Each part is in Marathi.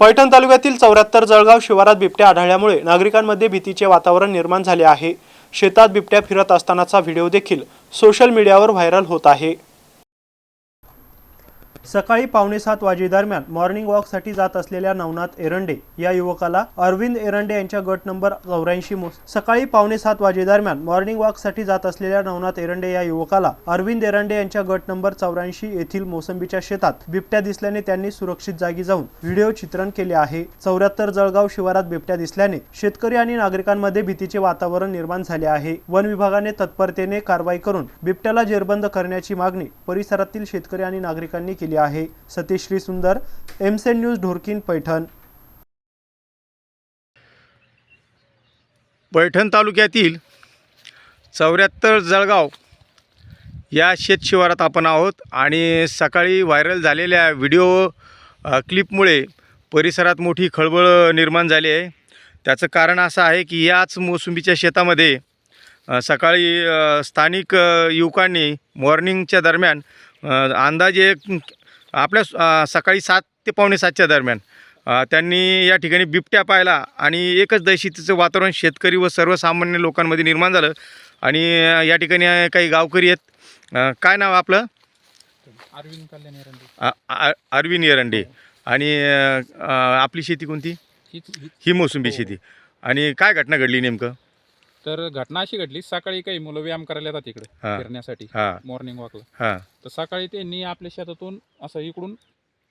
पैठण तालुक्यातील चौऱ्याहत्तर जळगाव शिवारात बिबट्या आढळल्यामुळे नागरिकांमध्ये भीतीचे वातावरण निर्माण झाले आहे. शेतात बिबट्या फिरत असतानाचा व्हिडिओ देखील सोशल मीडियावर व्हायरल होत आहे. सकाळी पावणे सात वाजेदरम्यान मॉर्निंग वॉकसाठी जात असलेल्या नवनाथ एरंडे या युवकाला अरविंद एरंडे यांच्या गट नंबर चौऱ्याऐंशी सकाळी पावणे सात वाजेदरम्यान मॉर्निंग वॉकसाठी जात असलेल्या नवनाथ एरंडे या युवकाला अरविंद एरंडे यांच्या गट नंबर चौऱ्याऐंशी येथील मोसंबीच्या शेतात बिबट्या दिसल्याने त्यांनी सुरक्षित जागी जाऊन व्हिडिओ चित्रण केले आहे. चौऱ्याहत्तर जळगाव शिवारात बिबट्या दिसल्याने शेतकरी आणि नागरिकांमध्ये भीतीचे वातावरण निर्माण झाले आहे. वन विभागाने तत्परतेने कारवाई करून बिबट्याला जेरबंद करण्याची मागणी परिसरातील शेतकरी आणि नागरिकांनी केली आहे. सतीश श्री सुंदर एमसेन न्यूज ढोरकीन पैठण. पैठण तालुक्यातील चौऱ्याहत्तर जळगाव या शेतशिवारात आपण आहोत आणि सकाळी व्हायरल झालेल्या व्हिडिओ क्लिपमुळे परिसरात मोठी खळबळ निर्माण झाली आहे. त्याचं कारण असं आहे की याच मोसंबीच्या शेतामध्ये सकाळी स्थानिक युवकांनी मॉर्निंगच्या दरम्यान अंदाजे आपल्या सकाळी सात ते पावणे सातच्या दरम्यान त्यांनी या ठिकाणी बिबट्या पाहिला आणि एकच दहशतीचं वातावरण शेतकरी व सर्वसामान्य लोकांमध्ये निर्माण झालं आणि या ठिकाणी काही गावकरी आहेत. काय नाव आपलं? अरविंद कल्याण एरंडे अरविंद एरंडे आणि आपली शेती कोणती? ही मोसंबी. शेती. आणि काय घटना घडली नेमकं? तर घटना अशी घडली सकाळी काही मुलं व्यायाम करायला येतात इकडे हां. फिरण्यासाठी हां. मॉर्निंग वॉकला हां. तर सकाळी त्यांनी आपल्या शेतातून असं इकडून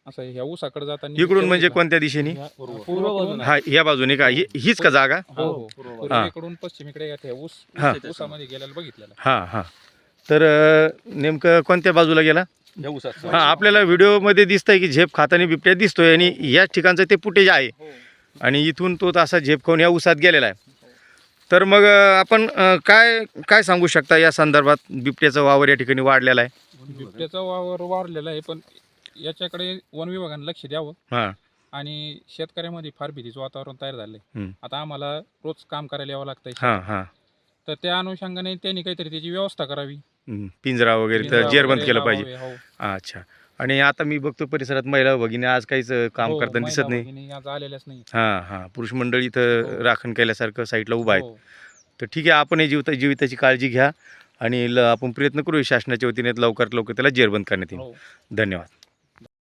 असं ह्या ऊसाकडे जाताना इकडून म्हणजे कोणत्या दिशेने? पूर्व हा या बाजूने का? ही- हीच का जागा? हो हो. पूर्वेकडून पश्चिमेकडे येते ऊस हां. ऊसामध्ये गेलेलं बघितलेलं. हां हां. तर अ, नेमकं कोणत्या बाजूला गेला? हां आपल्याला व्हिडिओमध्ये दिसतंय की झेप खाताना बिबट्या दिसतोय आणि याच ठिकाणचं ते फुटेज आहे. हो. आणि इथून तो असा झेप खाऊन या उसात गेलेला आहे. तर मग आपण अ, काय काय सांगू शकता या संदर्भात? बिबट्याचा वावर या ठिकाणी वाढलेला आहे. बिबट्याचा वावर वाढलेला आहे पण याच्याकडे वन विभागाने लक्ष द्यावं. हां. आणि शेतकऱ्यामध्ये फार भीतीचं वातावरण तयार झालंय. हम्म. आता आम्हाला रोज काम करायला यावं लागतंय. हां हां. तर त्या अनुषंगाने त्यांनी काहीतरी त्याची व्यवस्था करावी. पिंजरा वगैरे तर पिंजरा जेरबंद वगैरे केलं पाहिजे. लावावे, हो. अच्छा. आणि आता मी बघतो परिसरात महिला भगिनी आज काहीच काम हो, करताना दिसत महिला नाही भगिनी आज आलेल्याच नाही हां हां पुरुष मंडळी इथं हो. राखण केल्यासारखं साईडला उभा आहेत हो. तर ठीक आहे आपणही जीवित जीविताची काळजी घ्या आणि ल आपण प्रयत्न करू शासनाच्या वतीने लवकरात लवकर त्याला जेरबंद करण्यात येईल हो. धन्यवाद